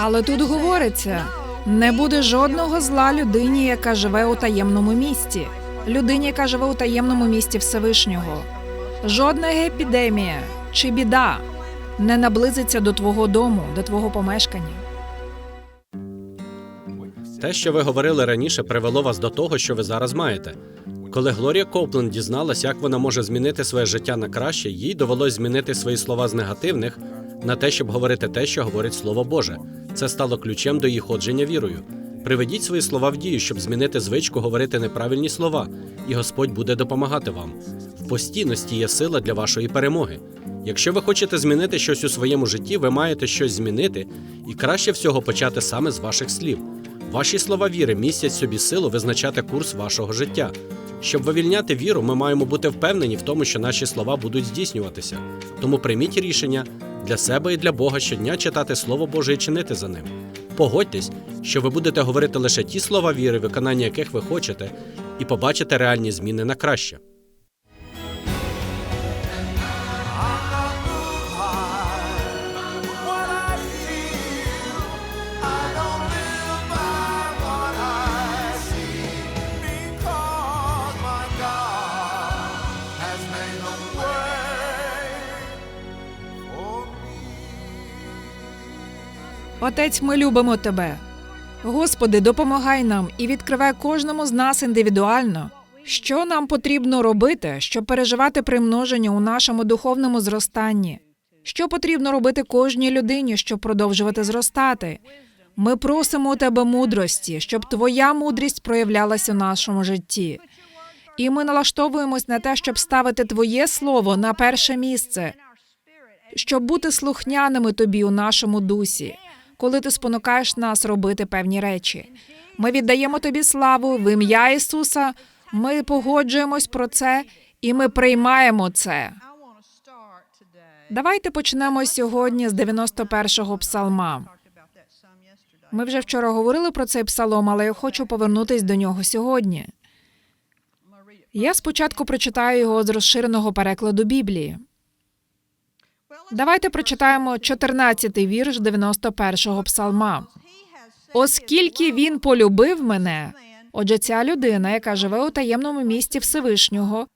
Але тут говориться: не буде жодного зла людині, яка живе у таємному місті, людині, яка живе у таємному місті Всевишнього. Жодна епідемія чи біда не наблизиться до твого дому, до твого помешкання. Те, що ви говорили раніше, привело вас до того, що ви зараз маєте. Коли Глорія Копленд дізналась, як вона може змінити своє життя на краще, їй довелось змінити свої слова з негативних на те, щоб говорити те, що говорить Слово Боже. Це стало ключем до її ходження вірою. Приведіть свої слова в дію, щоб змінити звичку говорити неправильні слова, і Господь буде допомагати вам. В постійності є сила для вашої перемоги. Якщо ви хочете змінити щось у своєму житті, ви маєте щось змінити, і краще всього почати саме з ваших слів. Ваші слова віри містять собі силу визначати курс вашого життя. Щоб вивільняти віру, ми маємо бути впевнені в тому, що наші слова будуть здійснюватися. Тому прийміть рішення для себе і для Бога щодня читати Слово Боже і чинити за ним. Погодьтесь, що ви будете говорити лише ті слова віри, виконання яких ви хочете, і побачите реальні зміни на краще. Отець, ми любимо тебе. Господи, допомагай нам і відкривай кожному з нас індивідуально, що нам потрібно робити, щоб переживати примноження у нашому духовному зростанні. Що потрібно робити кожній людині, щоб продовжувати зростати? Ми просимо у тебе мудрості, щоб твоя мудрість проявлялася у нашому житті. І ми налаштовуємось на те, щоб ставити твоє слово на перше місце, щоб бути слухняними тобі у нашому дусі, коли ти спонукаєш нас робити певні речі. Ми віддаємо тобі славу в ім'я Ісуса. Ми погоджуємось про це і ми приймаємо це. Давайте почнемо сьогодні з 91-го псалма. Ми вже вчора говорили про цей псалом, але я хочу повернутись до нього сьогодні. Я спочатку прочитаю його з розширеного перекладу Біблії. Давайте прочитаємо 14-й вірш 91-го псалма. Оскільки він полюбив мене, отже, ця людина, яка живе у таємному місті Всевишнього,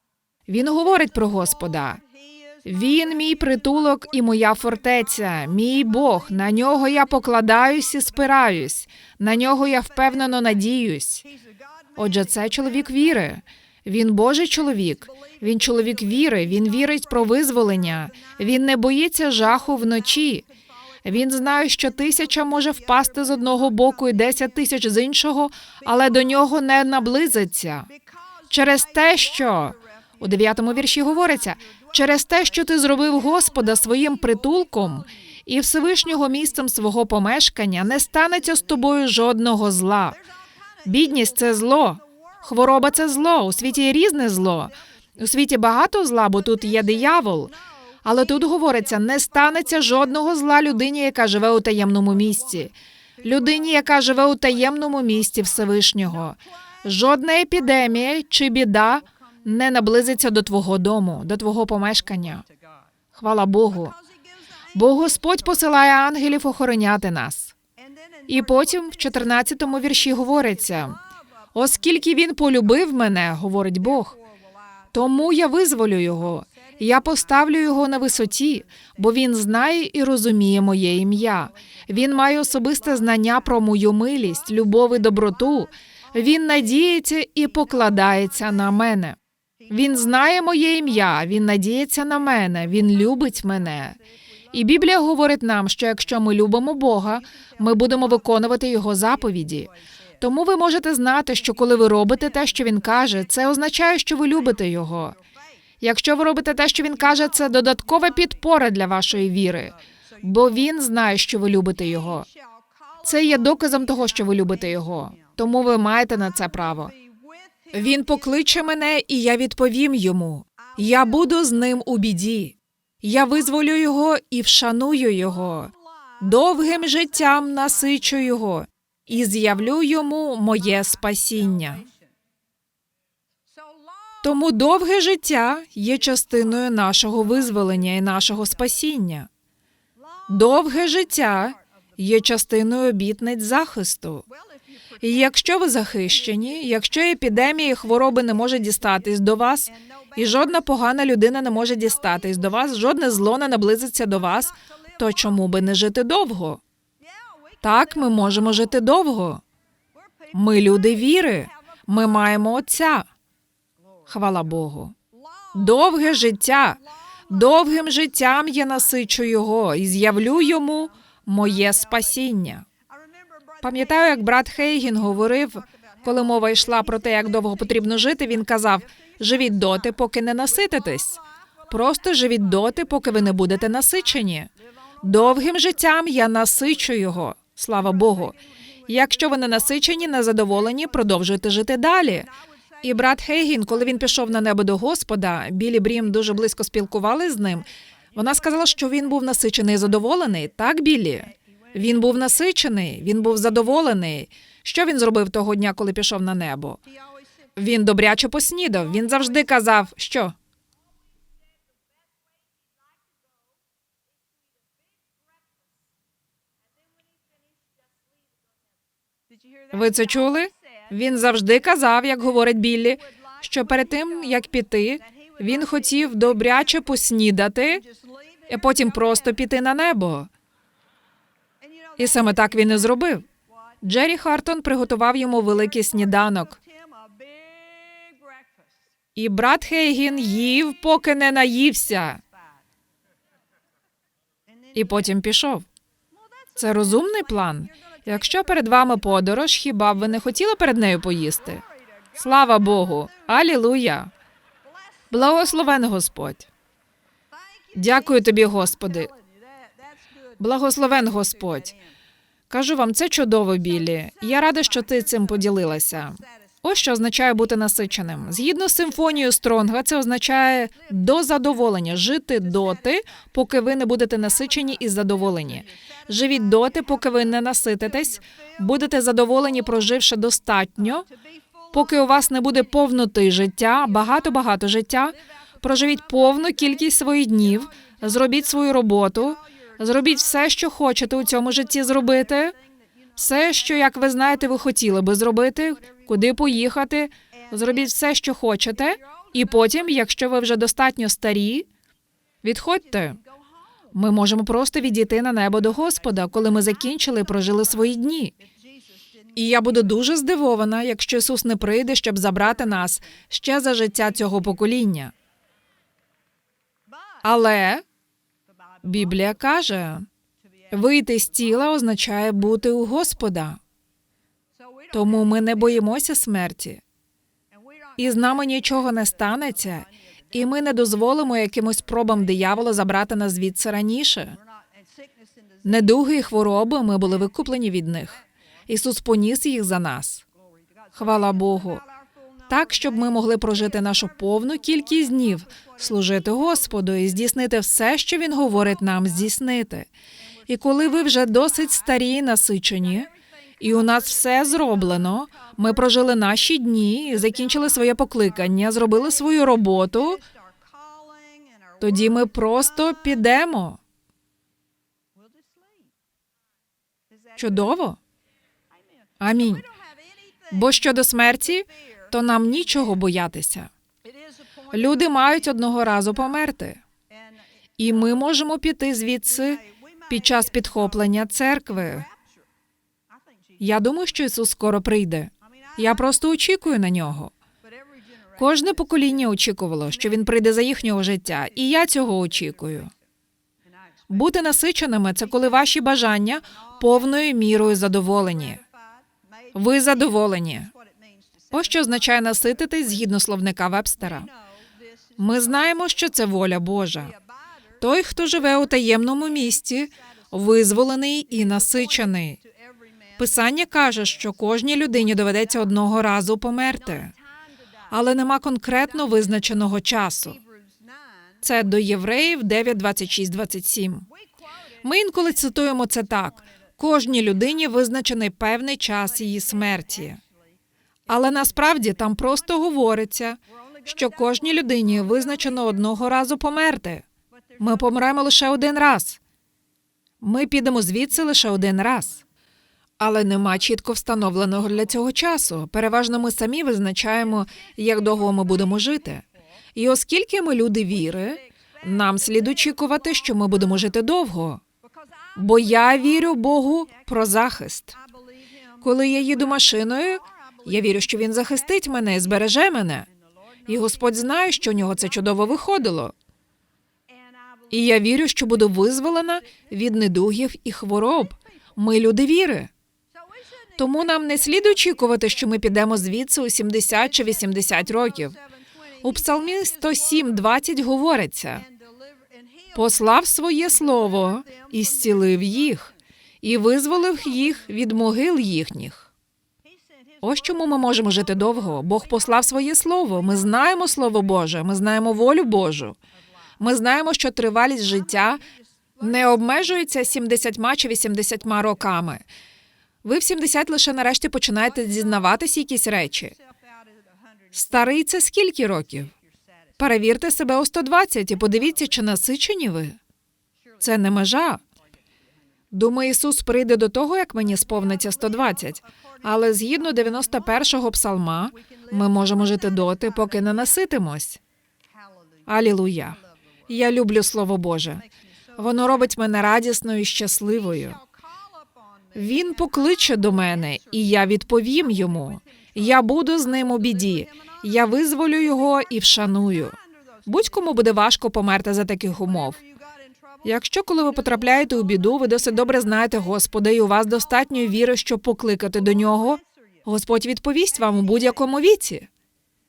він говорить про Господа. Він мій притулок і моя фортеця, мій Бог. На нього я покладаюсь і спираюсь, на нього я впевнено надіюсь. Отже, це чоловік віри. Він Божий чоловік. Він чоловік віри. Він вірить про визволення. Він не боїться жаху вночі. Він знає, що тисяча може впасти з одного боку і десять тисяч з іншого, але до нього не наблизиться. Через те, що у дев'ятому вірші говориться, через те, що ти зробив Господа своїм притулком і Всевишнього місцем свого помешкання, не станеться з тобою жодного зла. Бідність це зло, хвороба це зло. У світі є різне зло. У світі багато зла, бо тут є диявол. Але тут говориться: не станеться жодного зла людині, яка живе у таємному місці, людині, яка живе у таємному місці Всевишнього. Жодна епідемія чи біда не наблизиться до твого дому, до твого помешкання. Хвала Богу. Бо Господь посилає ангелів охороняти нас. І потім в 14-му вірші говориться: оскільки він полюбив мене, говорить Бог, тому я визволю його. Я поставлю його на висоті, бо він знає і розуміє моє ім'я. Він має особисте знання про мою милість, любов і доброту. Він надіється і покладається на мене. Він знає моє ім'я, він надіється на мене, він любить мене. І Біблія говорить нам, що якщо ми любимо Бога, ми будемо виконувати його заповіді. Тому ви можете знати, що коли ви робите те, що він каже, це означає, що ви любите його. Якщо ви робите те, що він каже, це додаткова підпора для вашої віри, бо він знає, що ви любите його. Це є доказом того, що ви любите його. Тому ви маєте на це право. Він покличе мене, і я відповім йому. Я буду з ним у біді. Я визволю його і вшаную його. Довгим життям насичу його і з'явлю йому моє спасіння. Тому довге життя є частиною нашого визволення і нашого спасіння. Довге життя є частиною обітниць захисту. І якщо ви захищені, якщо епідемія хвороби не може дістатись до вас, і жодна погана людина не може дістатись до вас, жодне зло не наблизиться до вас, то чому би не жити довго? Так, ми можемо жити довго. Ми люди віри. Ми маємо Отця. Хвала Богу. Довге життя. Довгим життям я насичу його і з'явлю йому моє спасіння. Пам'ятаю, як брат Хейгін говорив, коли мова йшла про те, як довго потрібно жити, він казав: живіть доти, поки не насититесь. Просто живіть доти, поки ви не будете насичені. Довгим життям я насичу його. Слава Богу. Якщо ви не насичені, незадоволені, продовжуйте жити далі. І брат Хейгін, коли він пішов на небо до Господа, Білі Брім дуже близько спілкували з ним. Вона сказала, що він був насичений і задоволений. Так, Білі? Він був насичений, він був задоволений. Що він зробив того дня, коли пішов на небо? Він добряче поснідав. Він завжди казав, що ви це чули? Він завжди казав, як говорить Біллі, що перед тим як піти, він хотів добряче поснідати, і потім просто піти на небо. І саме так він і зробив. Джері Хартон приготував йому великий сніданок. І брат Хейгін їв, поки не наївся, і потім пішов. Це розумний план. Якщо перед вами подорож, хіба б ви не хотіли перед нею поїсти? Слава Богу! Алілуя! Благословен Господь! Дякую тобі, Господи. Благословен Господь. Кажу вам, це чудово, Білі. Я рада, що ти цим поділилася. Ось що означає бути насиченим. Згідно з симфонією Стронга, це означає до задоволення, жити доти, поки ви не будете насичені і задоволені. Живіть доти, поки ви не насититесь, будете задоволені, проживши достатньо, поки у вас не буде повноти життя, багато-багато життя. Проживіть повну кількість своїх днів, зробіть свою роботу, зробіть все, що хочете у цьому житті зробити. Все, що, як ви знаєте, ви хотіли би зробити, куди поїхати, зробіть все, що хочете, і потім, якщо ви вже достатньо старі, відходьте. Ми можемо просто відійти на небо до Господа, коли ми закінчили і прожили свої дні. І я буду дуже здивована, якщо Ісус не прийде, щоб забрати нас ще за життя цього покоління. Але Біблія каже, вийти з тіла означає бути у Господа. Тому ми не боїмося смерті, і з нами нічого не станеться, і ми не дозволимо якимось пробам диявола забрати нас звідси раніше. Недуги і хвороби ми були викуплені від них. Ісус поніс їх за нас. Хвала Богу. Так, щоб ми могли прожити нашу повну кількість днів, служити Господу і здійснити все, що Він говорить нам здійснити. І коли ви вже досить старі і насичені, і у нас все зроблено, ми прожили наші дні, закінчили своє покликання, зробили свою роботу, тоді ми просто підемо. Чудово. Амінь. Бо щодо смерті, то нам нічого боятися. Люди мають одного разу померти, і ми можемо піти звідси під час підхоплення церкви. Я думаю, що Ісус скоро прийде. Я просто очікую на нього. Кожне покоління очікувало, що він прийде за їхнього життя, і я цього очікую. Бути насиченими це коли ваші бажання повною мірою задоволені. Ви задоволені. Ось що означає насититись згідно словника Вебстера. Ми знаємо, що це воля Божа. Той, хто живе у таємному місті, визволений і насичений. Писання каже, що кожній людині доведеться одного разу померти, але нема конкретно визначеного часу. Це до євреїв 9, 26, 27. Ми інколи цитуємо це так: кожній людині визначений певний час її смерті. Але насправді там просто говориться, що кожній людині визначено одного разу померти. Ми помремо лише один раз. Ми підемо звідси лише один раз. Але нема чітко встановленого для цього часу. Переважно ми самі визначаємо, як довго ми будемо жити. І оскільки ми люди віри, нам слід очікувати, що ми будемо жити довго. Бо я вірю Богу про захист. Коли я їду машиною, я вірю, що він захистить мене і збереже мене. І Господь знає, що у нього це чудово виходило. І я вірю, що буду визволена від недугів і хвороб. Ми люди віри. Тому нам не слід очікувати, що ми підемо звідси у 70 чи 80 років. У Псалмі 107.20 говориться: послав своє слово і зцілив їх, і визволив їх від могил їхніх. Ось чому ми можемо жити довго. Бог послав своє слово. Ми знаємо Слово Боже, ми знаємо волю Божу. Ми знаємо, що тривалість життя не обмежується 70 чи 80 роками. Ви в 70 лише нарешті починаєте дізнаватися якісь речі. Старий це скільки років? Перевірте себе у 120 і подивіться, чи насичені ви. Це не межа. Думаю, Ісус прийде до того, як мені сповниться 120. Але згідно 91-го псалма, ми можемо жити доти, поки не наситимось. Алілуя. Я люблю Слово Боже. Воно робить мене радісною і щасливою. Він покличе до мене, і я відповім йому. Я буду з ним у біді. Я визволю його і вшаную. Будь-кому буде важко померти за таких умов. Якщо коли ви потрапляєте у біду, ви досить добре знаєте Господа, і у вас достатньо віри, щоб покликати до нього, Господь відповість вам у будь-якому віці.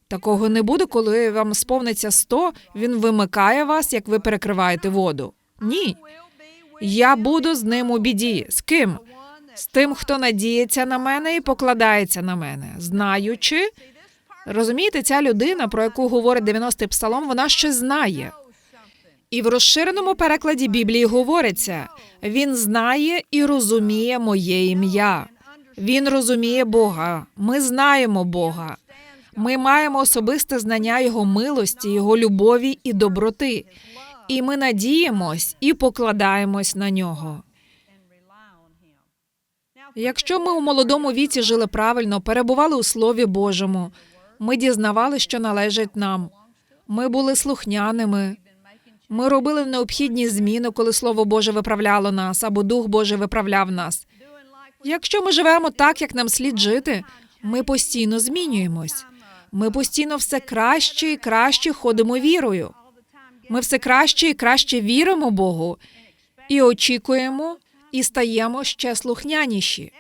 Такого не буде, коли вам сповниться 100, він вимикає вас, як ви перекриваєте воду. Ні. Я буду з ним у біді. З ким? З тим, хто надіється на мене і покладається на мене, знаючи. Розумієте, ця людина, про яку говорить 90-й псалом, вона ще знає. І в розширеному перекладі Біблії говориться: він знає і розуміє моє ім'я. Він розуміє Бога. Ми знаємо Бога. Ми маємо особисте знання Його милості, Його любові і доброти. І ми надіємось і покладаємось на нього. Якщо ми у молодому віці жили правильно, перебували у Слові Божому, ми дізнавали, що належить нам. Ми були слухняними. Ми робили необхідні зміни, коли Слово Боже виправляло нас або Дух Божий виправляв нас. Якщо ми живемо так, як нам слід жити, ми постійно змінюємось. Ми постійно все краще і краще ходимо вірою. Ми все краще і краще віримо Богу і очікуємо, і стаємо ще слухняніші.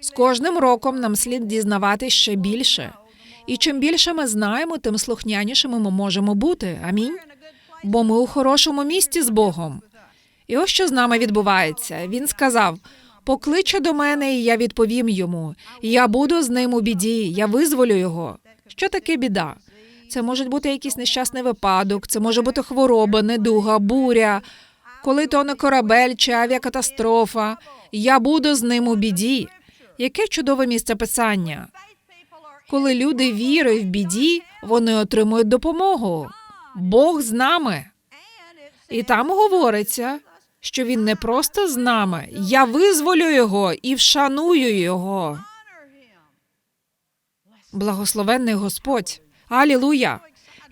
З кожним роком нам слід дізнаватись ще більше. І чим більше ми знаємо, тим слухнянішими ми можемо бути. Амінь. Бо ми у хорошому місці з Богом. І ось що з нами відбувається. Він сказав: покличе до мене, і я відповім йому. Я буду з ним у біді, я визволю його. Що таке біда? Це може бути якийсь нещасний випадок, це може бути хвороба, недуга, буря, коли то не корабель чи авіакатастрофа. Я буду з ним у біді. Яке чудове місце писання. Коли люди віри в біді, вони отримують допомогу. Бог з нами. І там говориться, що він не просто з нами. Я визволю його і вшаную його. Благословенний Господь. Алілуя!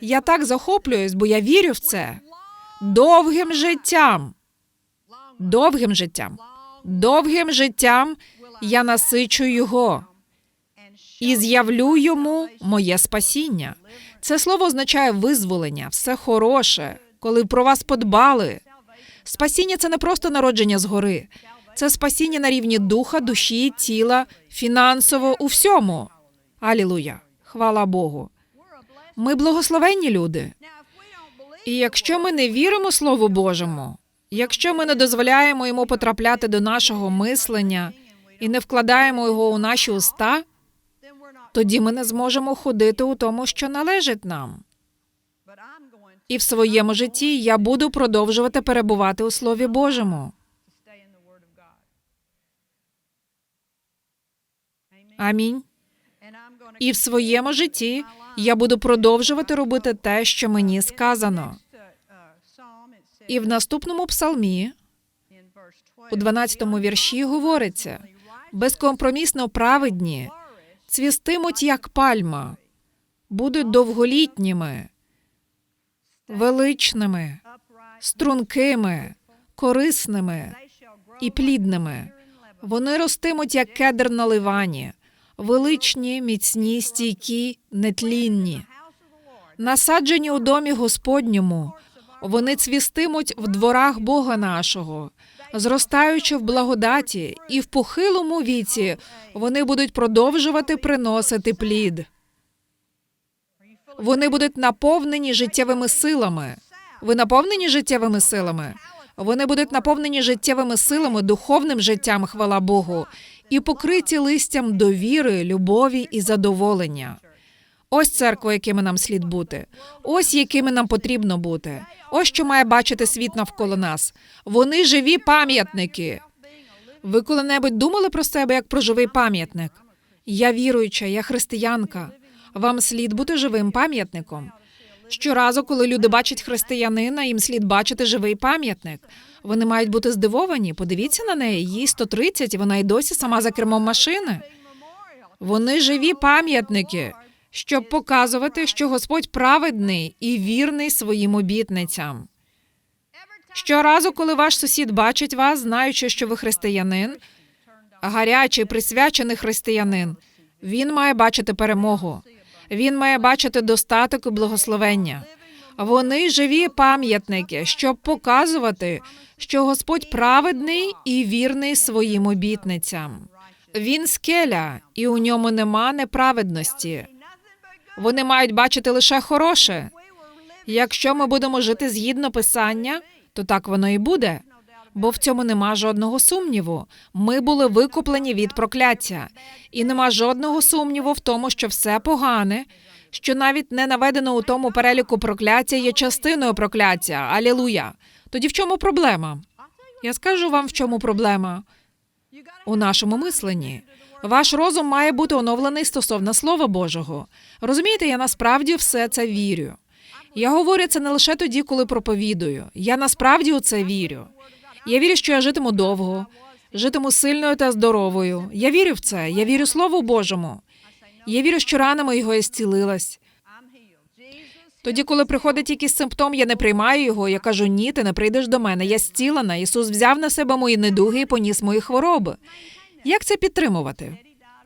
Я так захоплююсь, бо я вірю в це. Довгим життям. Довгим життям. Довгим життям я насичу його і з'явлю йому моє спасіння. Це слово означає визволення, все хороше, коли про вас подбали. Спасіння це не просто народження згори, це спасіння на рівні духа, душі, тіла, фінансово у всьому. Алілуя! Хвала Богу. Ми благословенні люди. І якщо ми не віримо Слову Божому, якщо ми не дозволяємо йому потрапляти до нашого мислення і не вкладаємо його у наші уста, тоді ми не зможемо ходити у тому, що належить нам. І в своєму житті я буду продовжувати перебувати у Слові Божому. Амінь. І в своєму житті я буду продовжувати робити те, що мені сказано. І в наступному псалмі, У 12-му вірші говориться: безкомпромісно праведні цвістимуть як пальма, будуть довголітніми, величними, стрункими, корисними і плідними. Вони ростимуть, як кедр на ливані, величні, міцні, стійкі, нетлінні. Насаджені у домі Господньому, вони цвістимуть в дворах Бога нашого, зростаючи в благодаті, і в похилому віці вони будуть продовжувати приносити плід. Вони будуть наповнені життєвими силами. Ви наповнені життєвими силами? Вони будуть наповнені життєвими силами, духовним життям, хвала Богу, і покриті листям довіри, любові і задоволення. Ось церква, якими нам слід бути. Ось якими нам потрібно бути. Ось що має бачити світ навколо нас. Вони живі пам'ятники. Ви коли-небудь думали про себе як про живий пам'ятник? Я віруюча, я християнка. Вам слід бути живим пам'ятником. Щоразу, коли люди бачать християнина, їм слід бачити живий пам'ятник. Вони мають бути здивовані. Подивіться на неї, їй 130, і вона й досі сама за кермом машини. Вони живі пам'ятники, щоб показувати, що Господь праведний і вірний своїм обітницям. Щоразу, коли ваш сусід бачить вас, знаючи, що ви християнин, гарячий, присвячений християнин, він має бачити перемогу. Він має бачити достаток і благословення. Вони живі пам'ятники, щоб показувати, що Господь праведний і вірний своїм обітницям. Він скеля, і у ньому нема неправедності. Вони мають бачити лише хороше. Якщо ми будемо жити згідно писання, то так воно і буде. Бо в цьому нема жодного сумніву. Ми були викуплені від прокляття, і нема жодного сумніву в тому, що все погане, що навіть не наведено у тому переліку прокляття є частиною прокляття. Алілуя. Тоді в чому проблема? Я скажу вам, в чому проблема у нашому мисленні. Ваш розум має бути оновлений стосовно Слова Божого. Розумієте, я насправді все це вірю. Я говорю це не лише тоді, коли проповідую. Я насправді у це вірю. Я вірю, що я житиму довго, житиму сильною та здоровою. Я вірю в це. Я вірю Слову Божому. Я вірю, що ранами його я зцілилась. Тоді, коли приходить якийсь симптом, я не приймаю його. Я кажу, ні, ти не прийдеш до мене. Я зцілена. Ісус взяв на себе мої недуги і поніс мої хвороби. Як це підтримувати?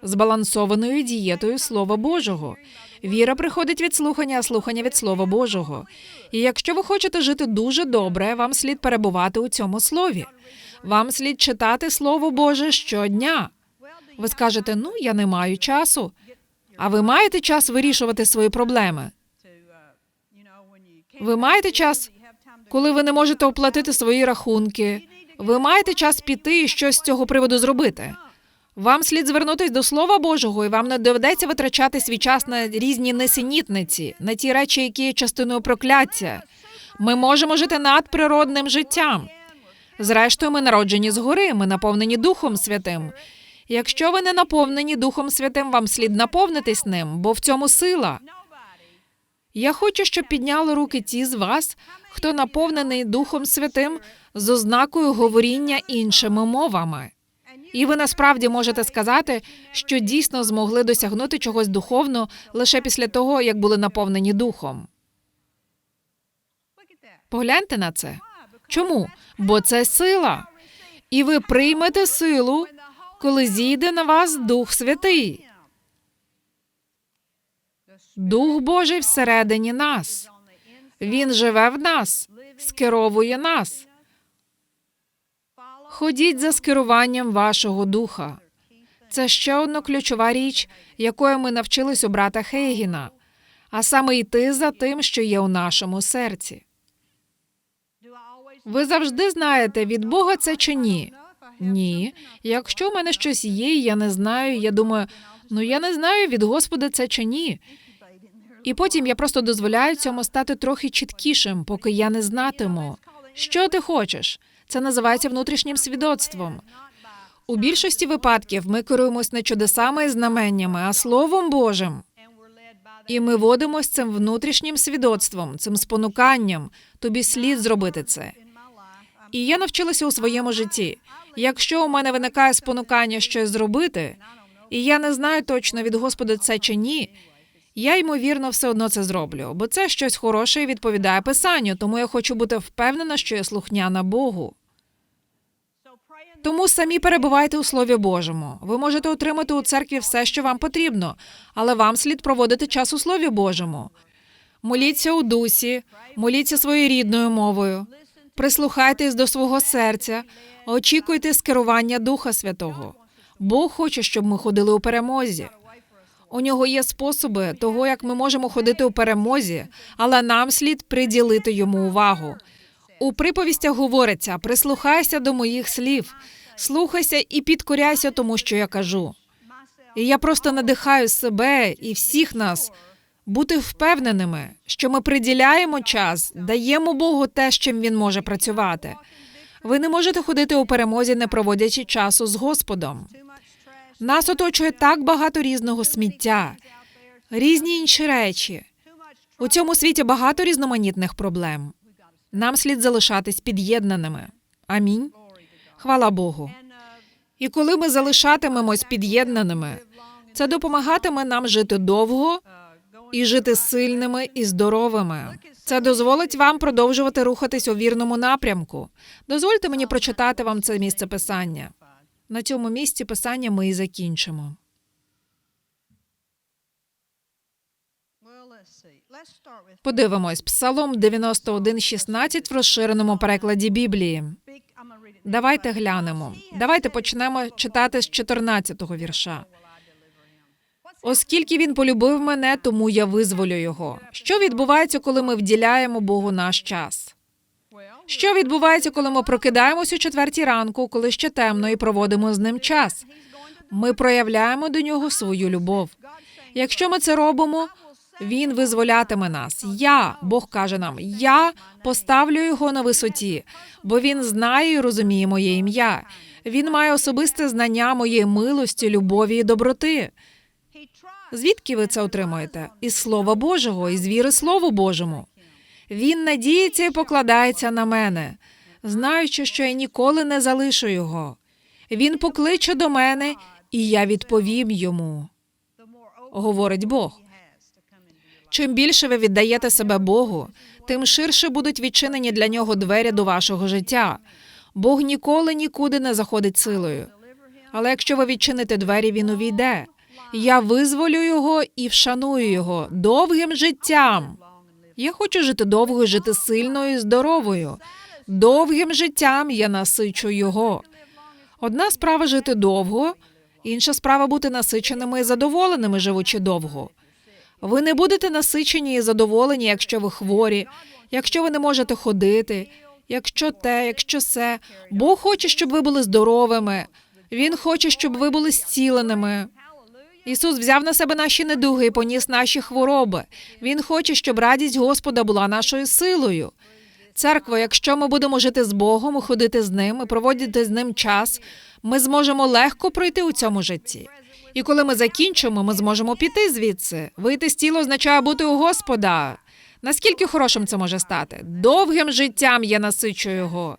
Збалансованою дієтою Слова Божого. Віра приходить від слухання, а слухання від Слова Божого. І якщо ви хочете жити дуже добре, вам слід перебувати у цьому слові. Вам слід читати Слово Боже щодня. Ви скажете, ну я не маю часу. А ви маєте час вирішувати свої проблеми? Ви маєте час, коли ви не можете оплатити свої рахунки. Ви маєте час піти і щось з цього приводу зробити. Вам слід звернутись до Слова Божого, і вам не доведеться витрачати свій час на різні несенітниці, на ті речі, які є частиною прокляття. Ми можемо жити надприродним життям. Зрештою, ми народжені згори, ми наповнені Духом Святим. Якщо ви не наповнені Духом Святим, вам слід наповнитись ним, бо в цьому сила. Я хочу, щоб підняли руки ті з вас, хто наповнений Духом Святим з ознакою говоріння іншими мовами. І ви насправді можете сказати, що дійсно змогли досягнути чогось духовно лише після того, як були наповнені духом. Погляньте на це. Чому? Бо це сила. І ви приймете силу, коли зійде на вас Дух Святий. Дух Божий всередині нас. Він живе в нас, скеровує нас. Ходіть за скеруванням вашого духа. Це ще одна ключова річ, якої ми навчились у брата Хейгіна, а саме йти за тим, що є у нашому серці. Ви завжди знаєте, від Бога це чи ні? Ні. Якщо в мене щось є, я не знаю, я думаю, ну я не знаю, від Господа це чи ні. І потім я просто дозволяю цьому стати трохи чіткішим, поки я не знатиму. Що ти хочеш? Це називається внутрішнім свідоцтвом. У більшості випадків ми керуємось не чудесами і знаменнями, а Словом Божим. І ми водимось цим внутрішнім свідоцтвом, цим спонуканням. Тобі слід зробити це. І я навчилася у своєму житті. Якщо у мене виникає спонукання щось зробити, і я не знаю точно від Господа це чи ні, я ймовірно все одно це зроблю, бо це щось хороше і відповідає писанню, тому я хочу бути впевнена, що я слухняна Богу. Тому самі перебувайте у Слові Божому. Ви можете отримати у церкві все, що вам потрібно, але вам слід проводити час у Слові Божому. Моліться у дусі, моліться своєю рідною мовою, прислухайтесь до свого серця, очікуйте скерування Духа Святого. Бог хоче, щоб ми ходили у перемозі. У нього є способи того, як ми можемо ходити у перемозі, але нам слід приділити йому увагу. У приповістях говориться: прислухайся до моїх слів, слухайся і підкоряйся тому, що я кажу. І я просто надихаю себе і всіх нас бути впевненими, що ми приділяємо час, даємо Богу те, з чим він може працювати. Ви не можете ходити у перемозі, не проводячи часу з Господом. Нас оточує так багато різного сміття, різні інші речі. У цьому світі багато різноманітних проблем. Нам слід залишатись під'єднаними. Амінь. Хвала Богу. І коли ми залишатимемось під'єднаними, це допомагатиме нам жити довго і жити сильними і здоровими. Це дозволить вам продовжувати рухатись у вірному напрямку. Дозвольте мені прочитати вам це місце писання. На цьому місці писання ми і закінчимо. Подивимось, Псалом 91.16 в розширеному перекладі Біблії. Давайте глянемо. Давайте почнемо читати з 14-го вірша. Оскільки він полюбив мене, тому я визволю його. Що відбувається, коли ми вділяємо Богу наш час? Що відбувається, коли ми прокидаємось о четвертій ранку, коли ще темно, і проводимо з ним час? Ми проявляємо до нього свою любов. Якщо ми це робимо, він визволятиме нас. Я, Бог каже нам, я поставлю його на висоті, бо він знає і розуміє моє ім'я. Він має особисте знання моєї милості, любові і доброти. Звідки ви це отримуєте? Із Слова Божого, із віри Слову Божому. Він надіється і покладається на мене, знаючи, що я ніколи не залишу його. Він покличе до мене, і я відповім йому. Говорить Бог. Чим більше ви віддаєте себе Богу, тим ширше будуть відчинені для нього двері до вашого життя. Бог ніколи нікуди не заходить силою. Але якщо ви відчините двері, він увійде. Я визволю його і вшаную його довгим життям. Я хочу жити довго, жити сильною і здоровою. Довгим життям я насичу його. Одна справа жити довго, інша справа бути насиченими і задоволеними, живучи довго. Ви не будете насичені і задоволені, якщо ви хворі, якщо ви не можете ходити, якщо те, якщо се. Бог хоче, щоб ви були здоровими. Він хоче, щоб ви були зціленими. Ісус взяв на себе наші недуги і поніс наші хвороби. Він хоче, щоб радість Господа була нашою силою. Церква, якщо ми будемо жити з Богом, ходити з ним і проводити з ним час, ми зможемо легко пройти у цьому житті. І коли ми закінчимо, ми зможемо піти звідси. Вийти з тіла означає бути у Господа. Наскільки хорошим це може стати? Довгим життям я насичу його.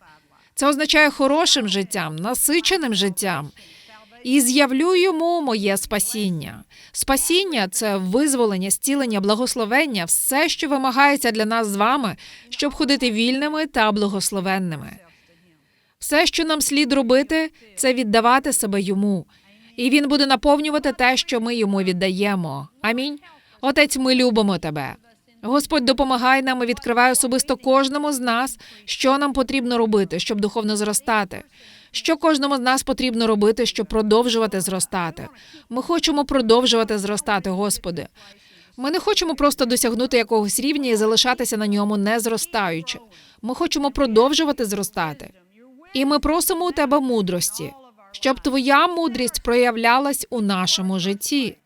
Це означає хорошим життям, насиченим життям. І з'явлю йому моє спасіння. Спасіння це визволення, зцілення, благословення, все, що вимагається для нас з вами, щоб ходити вільними та благословенними. Все, що нам слід робити, це віддавати себе йому, і він буде наповнювати те, що ми йому віддаємо. Амінь. Отець, ми любимо тебе. Господь допомагай нам і відкривай особисто кожному з нас, що нам потрібно робити, щоб духовно зростати. Що кожному з нас потрібно робити, щоб продовжувати зростати. Ми хочемо продовжувати зростати, Господи. Ми не хочемо просто досягнути якогось рівня і залишатися на ньому не зростаючи. Ми хочемо продовжувати зростати. І ми просимо у тебе мудрості, щоб твоя мудрість проявлялась у нашому житті.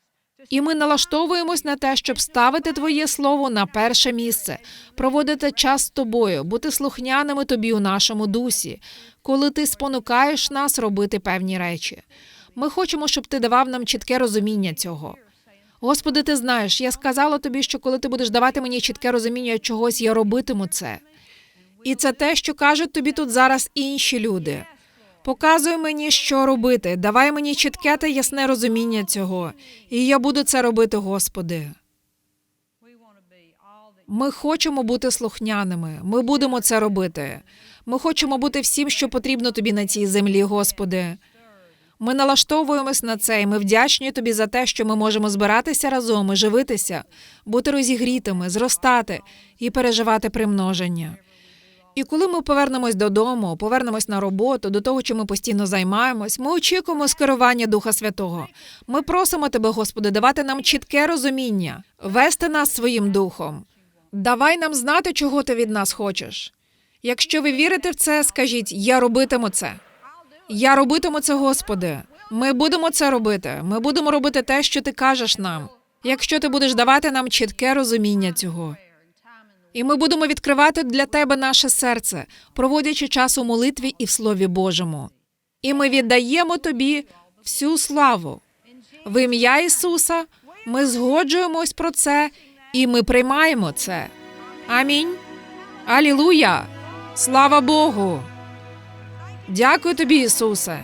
І ми налаштовуємось на те, щоб ставити твоє слово на перше місце, проводити час з тобою, бути слухняними тобі у нашому дусі, коли ти спонукаєш нас робити певні речі. Ми хочемо, щоб ти давав нам чітке розуміння цього. Господи, ти знаєш, я сказала тобі, що коли ти будеш давати мені чітке розуміння чогось, я робитиму це. І це те, що кажуть тобі тут зараз інші люди. Показуй мені, що робити. Давай мені чітке та ясне розуміння цього. І я буду це робити, Господи. Ми хочемо бути слухняними. Ми будемо це робити. Ми хочемо бути всім, що потрібно тобі на цій землі, Господи. Ми налаштовуємось на це, і ми вдячні тобі за те, що ми можемо збиратися разом і живитися, бути розігрітими, зростати і переживати примноження. І коли ми повернемось додому, повернемось на роботу, до того, чим ми постійно займаємось, ми очікуємо скерування Духа Святого. Ми просимо тебе, Господи, давати нам чітке розуміння, вести нас своїм духом. Давай нам знати, чого ти від нас хочеш. Якщо ви вірите в це, скажіть: я робитиму це. Я робитиму це, Господи. Ми будемо це робити. Ми будемо робити те, що ти кажеш нам. Якщо ти будеш давати нам чітке розуміння цього. І ми будемо відкривати для тебе наше серце, проводячи час у молитві і в Слові Божому. І ми віддаємо тобі всю славу. В ім'я Ісуса ми згоджуємось про це і ми приймаємо це. Амінь. Алілуя! Слава Богу! Дякую тобі, Ісусе.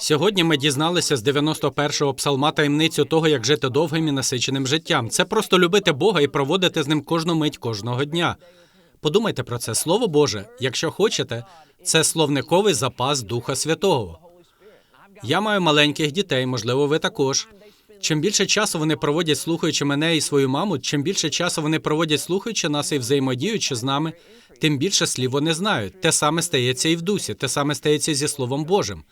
Сьогодні ми дізналися з 91-го псалма таємницю того, як жити довгим і насиченим життям. Це просто любити Бога і проводити з ним кожну мить кожного дня. Подумайте про це. Слово Боже, якщо хочете, це словниковий запас Духа Святого. Я маю маленьких дітей, можливо, ви також. Чим більше часу вони проводять слухаючи мене і свою маму, чим більше часу вони проводять слухаючи нас і взаємодіючи з нами, тим більше слів вони знають. Те саме стається і в дусі, те саме стається зі Словом Божим.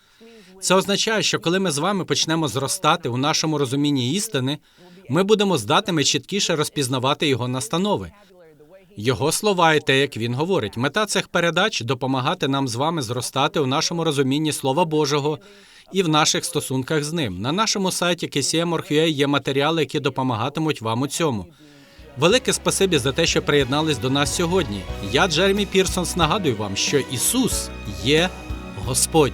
Це означає, що коли ми з вами почнемо зростати у нашому розумінні істини, ми будемо здатними чіткіше розпізнавати його настанови. Його слова і те, як він говорить. Мета цих передач допомагати нам з вами зростати у нашому розумінні Слова Божого і в наших стосунках з ним. На нашому сайті KCM.org.ua є матеріали, які допомагатимуть вам у цьому. Велике спасибі за те, що приєднались до нас сьогодні. Я, Джеремі Пірсонс, нагадую вам, що Ісус є Господь.